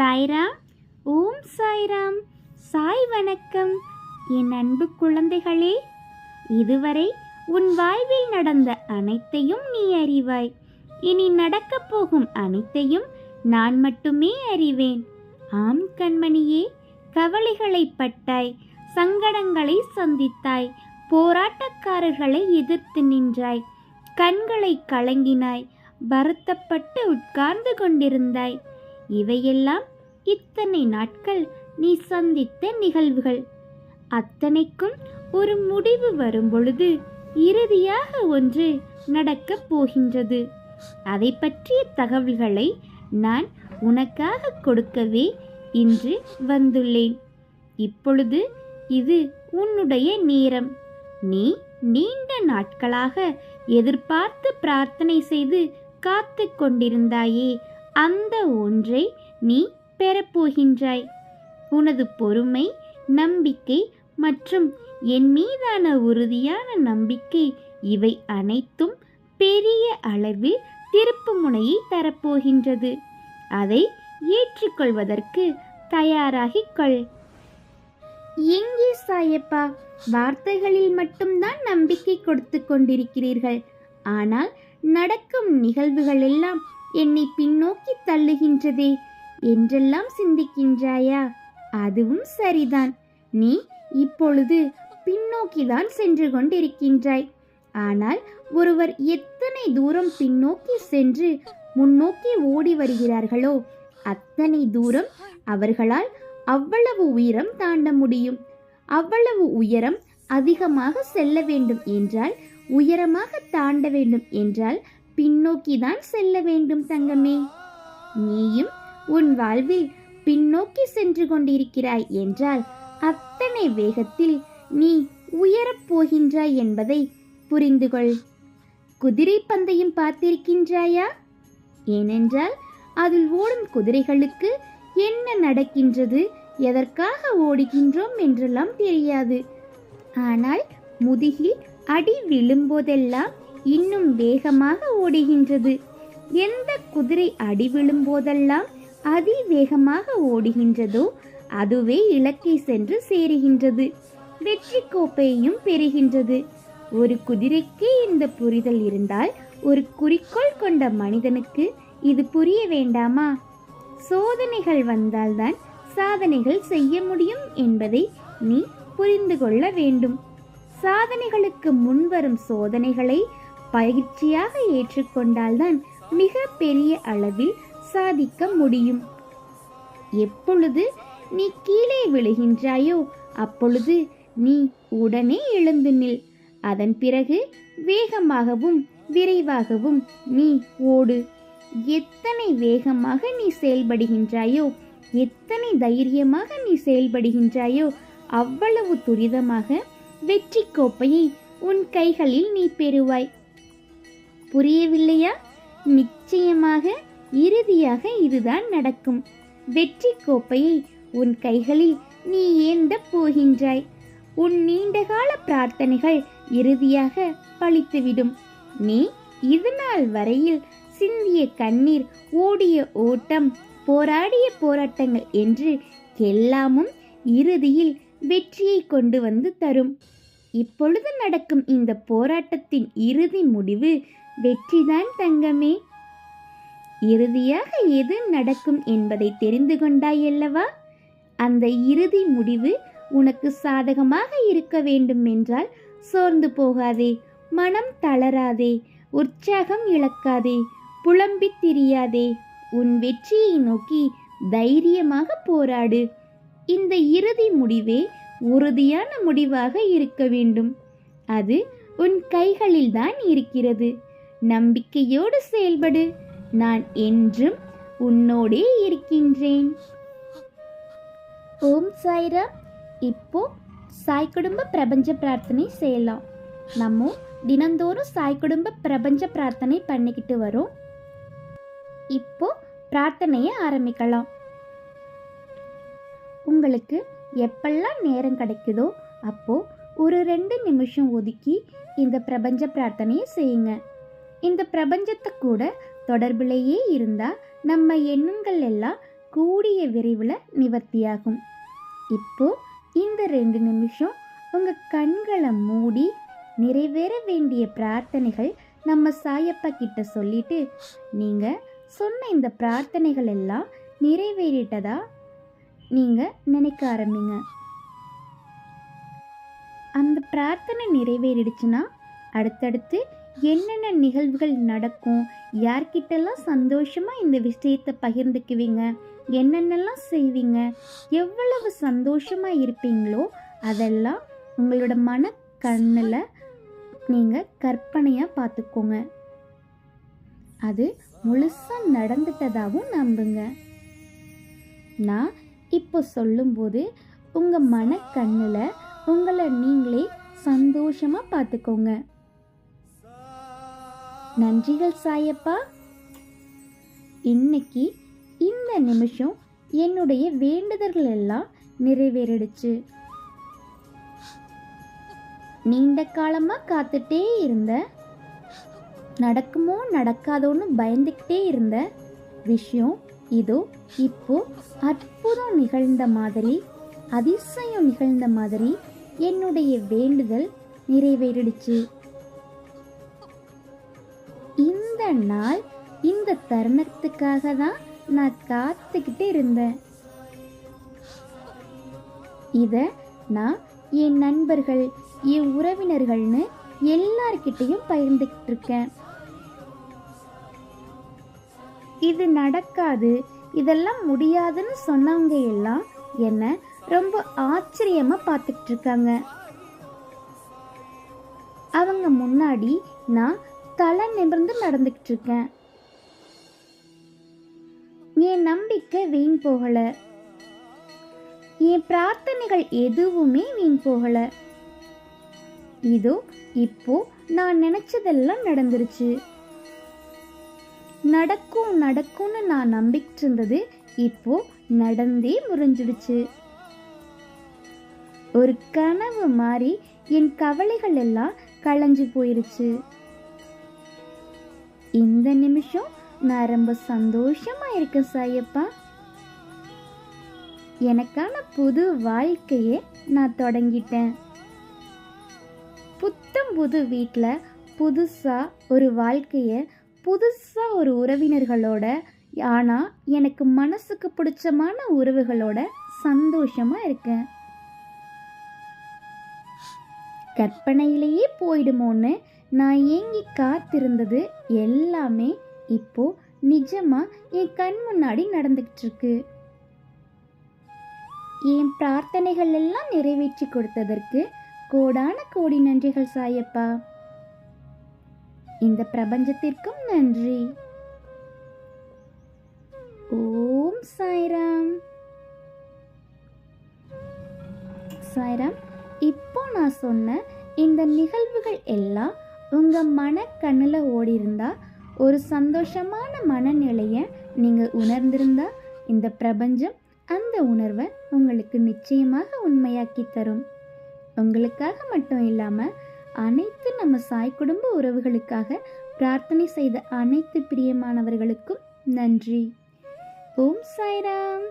சாய்ராம். ஓம் சாய்ராம். சாய் வணக்கம். என் அன்பு குழந்தைகளே இதுவரை உன் வாழ்வில் நடந்த அனைத்தையும் நீ அறிவாய். இனி நடக்கப் போகும் அனைத்தையும் நான் மட்டுமே அறிவேன். ஆம் கண்மணியே கவலைகளை பட்டாய் சங்கடங்களை சந்தித்தாய் போராட்டக்காரர்களை எதிர்த்து நின்றாய் கண்களை கலங்கினாய் வருத்தப்பட்டு உட்கார்ந்து கொண்டிருந்தாய். இவையெல்லாம் இத்தனை நாட்கள் நீ சந்தித்த நிகழ்வுகள். அத்தனைக்கும் ஒரு முடிவு வரும்பொழுது இறுதியாக ஒன்று நடக்கப் போகின்றது. அதை பற்றிய தகவல்களை நான் உனக்காக கொடுக்கவே இன்று வந்துள்ளேன். இப்பொழுது இது உன்னுடைய நேரம். நீ நீண்ட நாட்களாக எதிர்பார்த்து பிரார்த்தனை செய்து காத்து கொண்டிருந்தாயே அந்த ஒன்றை நீ பெறப்போகின்றாய் உனது பொறுமை நம்பிக்கை மற்றும் என் மீதான உறுதியான நம்பிக்கை இவை அனைத்தும் பெரிய அளவில் திருப்பு முனையை தரப்போகின்றது அதை ஏற்றுக்கொள்வதற்கு தயாராகிக் கொள். எங்கே சாயப்பா வார்த்தைகளில் மட்டும்தான் நம்பிக்கை கொடுத்து கொண்டிருக்கிறீர்கள். ஆனால் நடக்கும் நிகழ்வுகள் எல்லாம் என்னை பின்னோக்கி தள்ளுகின்றதே. என்றெல்லாம் சிந்திக்கின்றாயா? அதுவும் சரிதான். நீ இப்பொழுது பின்னோக்கிதான் சென்று கொண்டிருக்கின்றாய். ஆனால் ஒருவர் எத்தனை தூரம் பின்னோக்கி சென்று முன்னோக்கி ஓடி வருகிறார்களோ அத்தனை தூரம் அவர்களால் அவ்வளவு உயரம் தாண்ட முடியும். அவ்வளவு உயரம் அதிகமாக செல்ல வேண்டும் என்றால் உயரமாக தாண்ட வேண்டும் என்றால் பின்னோக்கிதான் செல்ல வேண்டும் தங்கமே. நீயும் உன் வாழ்வில் பின்னோக்கி சென்று கொண்டிருக்கிறாய் என்றால் அத்தனை வேகத்தில் நீ உயரப் போகின்றாய் என்பதை புரிந்து கொள். குதிரை பந்தயம் பார்த்திருக்கின்றாயா? ஏனென்றால் அதில் ஓடும் குதிரைகளுக்கு என்ன நடக்கின்றது எதற்காக ஓடுகின்றோம் என்றெல்லாம் தெரியாது. ஆனால் முதுகில் அடி விழும்போதெல்லாம் இன்னும் வேகமாக ஓடுகின்றது. எந்த குதிரை அடி விழும்போதெல்லாம் அதிவேகமாக ஓடுகின்றதோ அதுவே இலக்கை சென்று சேருகின்றது. வெற்றி கோப்பையையும் பெறுகின்றது. ஒரு குதிரைக்கே இந்த புரிதல் இருந்தால் ஒரு குறிக்கோள் கொண்ட மனிதனுக்கு இது புரிய வேண்டாமா? சோதனைகள் வந்தால்தான் சாதனைகள் செய்ய முடியும் என்பதை நீ புரிந்து கொள்ள வேண்டும். சாதனைகளுக்கு முன்வரும் சோதனைகளை பயிற்சியாக ஏற்றுக்கொண்டால்தான் மிக பெரிய அளவில் சாதிக்க முடியும். எப்பொழுது நீ கீழே விழுகின்றாயோ அப்பொழுது நீ உடனே எழுந்து நில். அதன் பிறகு வேகமாகவும் விரைவாகவும் நீ ஓடு. எத்தனை வேகமாக நீ செயல்படுகின்றாயோ எத்தனை தைரியமாக நீ செயல்படுகின்றாயோ அவ்வளவு துரிதமாக வெற்றி கோப்பையை உன் கைகளில் நீ பெறுவாய். புரியவில்லையா? நிச்சயமாக இறுதியாக இதுதான் நடக்கும். வெற்றி கோப்பையை உன் கைகளில் நீ ஏந்த போகின்றாய். உன் நீண்டகால பிரார்த்தனைகள் இறுதியாக பழித்துவிடும். நீ இதுநாள் வரையில் சிந்திய கண்ணீர் ஓடிய ஓட்டம் போராடிய போராட்டங்கள் என்று எல்லாமும் இறுதியில் வெற்றியை கொண்டு வந்து தரும். இப்பொழுது நடக்கும் இந்த போராட்டத்தின் இறுதி முடிவு வெற்றிதான் தங்கமே. இறுதியாக எது நடக்கும் என்பதை தெரிந்து கொண்டாயல்லவா அந்த இறுதி முடிவு உனக்கு சாதகமாக இருக்க வேண்டும் என்றால் சோர்ந்து போகாதே மனம் தளராதே உற்சாகம் இழக்காதே புலம்பித் திரியாதே உன் வெற்றியை நோக்கி தைரியமாக போராடு. இந்த இறுதி முடிவே உறுதியான முடிவாக இருக்க வேண்டும். அது உன் கைகளில்தான் இருக்கிறது. நம்பிக்கையோடு செயல்படு. நான் என்றும் உன்னோடே இருக்கின்றேன். ஓம் சாய்ரா இப்போ சாய் குடும்ப பிரபஞ்ச பிரார்த்தனை செய்யலாம். நம்ம தினந்தோறும் சாய் குடும்ப பிரபஞ்ச பிரார்த்தனை பண்ணிக்கிட்டு வரோம். இப்போ பிரார்த்தனையை ஆரம்பிக்கலாம். உங்களுக்கு எப்பெல்லாம் நேரம் கிடைக்குதோ அப்போ ஒரு ரெண்டு நிமிஷம் ஒதுக்கி இந்த பிரபஞ்ச பிரார்த்தனையை செய்யுங்க. இந்த பிரபஞ்சத்தை கூட தொடர்பிலேயே இருந்தால் நம்ம எண்ணங்கள் எல்லாம் கூடிய விரைவில் நிவர்த்தியாகும். இப்போ இந்த ரெண்டு நிமிஷம் உங்கள் கண்களை மூடி நிறைவேற வேண்டிய பிரார்த்தனைகள் நம்ம சாயப்பா கிட்ட சொல்லிட்டு நீங்கள் சொன்ன இந்த பிரார்த்தனைகள் எல்லாம் நிறைவேறிட்டதா? நீங்கள் நினைக்க ஆரம்பிங்க. அந்த பிரார்த்தனை நிறைவேறிடுச்சுன்னா அடுத்தடுத்து என்னென்ன நிகழ்வுகள் நடக்கும்? யார்கிட்டெல்லாம் சந்தோஷமாக இந்த விஷயத்தை பகிர்ந்துக்குவீங்க? என்னென்னலாம் செய்வீங்க? எவ்வளவு சந்தோஷமாக இருப்பீங்களோ அதெல்லாம் உங்களோட மன கண்ணில் நீங்கள் கற்பனையாக பார்த்துக்கோங்க. அது முழுசாக நடந்துட்டதாகவும் நம்புங்க. நான் இப்போ சொல்லும்போது உங்கள் மனக்கண்ணில் உங்களை நீங்களே சந்தோஷமாக பார்த்துக்கோங்க. நன்றிகள் சாயப்பா. இன்னைக்கு இந்த நிமிஷம் என்னுடைய வேண்டுதல்கள் எல்லாம் நிறைவேறிடுச்சு. நீண்ட காலமாக காத்துட்டே இருந்த நடக்குமோ நடக்காதோன்னு பயந்துக்கிட்டே இருந்த விஷயம் இதோ இப்போ அற்புதம் நிகழ்ந்த மாதிரி அதிசயம் நிகழ்ந்த மாதிரி என்னுடைய வேண்டுதல் நிறைவேறிடுச்சு. இந்த நாள் இந்த தருணத்துக்காக தான் நான் காத்துக்கிட்டு இருந்தேன். இத நான் என் நண்பர்கள் என் உறவினர்கள்னு எல்லார்கிட்டையும் பகிர்ந்துக்கிட்டு இருக்கேன் இது நடக்காது இதெல்லாம் முடியாதுன்னு சொன்னவங்க எல்லாம் என்ன ரொம்ப ஆச்சரியமா பார்த்துக்கிட்டு இருக்காங்க அவங்க முன்னாடி நான் தலை நிமிர்ந்து நடந்துக்கிட்டு இருக்கேன் என் நம்பிக்கை வீண் போகல. என் பிரார்த்தனைகள் எதுவுமே வீண் போகல. இதோ இப்போ நான் நினைச்சதெல்லாம் நடந்துருச்சு. நடக்கும் நடக்கும்னு நான் நம்பிக்கிட்டு இருந்தது இப்போ நடந்தே முறிஞ்சிடுச்சு. ஒரு கனவு மாதிரி என் கவலைகள் எல்லாம் களைஞ்சு போயிருச்சு. இந்த நிமிஷம் நான் ரொம்ப சந்தோஷமாக இருக்கேன் சாயப்பா. எனக்கான புது வாழ்க்கையை நான் தொடங்கிட்டேன். புத்தம் புது வீட்டில் புதுசாக ஒரு வாழ்க்கையை புதுசாக ஒரு உறவினர்களோட ஆனால் எனக்கு மனசுக்கு பிடிச்சமான உறவுகளோட சந்தோஷமாக இருக்கேன் கற்பனையிலேயே போயிடுமோன்னு நான் ஏங்கி காத்திருந்தது எல்லாமே இப்போ நிஜமா என் கண் முன்னாடி நடந்துகிட்டு இருக்கு என் பிரார்த்தனைகள் எல்லாம் நிறைவேற்றி கொடுத்ததற்கு கோடான கோடி நன்றிகள் சாயப்பா. இந்த பிரபஞ்சத்திற்கும் நன்றி. ஓம் சாய்ராம். சாய்ராம் இப்போ நான் சொன்ன இந்த நிகழ்வுகள் எல்லாம் உங்கள் மனக்கண்ணில் ஓடி இருந்தால் ஒரு சந்தோஷமான மனநிலையை நீங்கள் உணர்ந்திருந்தா இந்த பிரபஞ்சம் அந்த உணர்வை உங்களுக்கு நிச்சயமாக உண்மையாக்கி தரும். உங்களுக்காக மட்டும் இல்லாமல் அனைத்து நம்ம சாய் குடும்ப உறவுகளுக்காக பிரார்த்தனை செய்த அனைத்து பிரியமானவர்களுக்கும் நன்றி. ஓம் சாய்ராம்.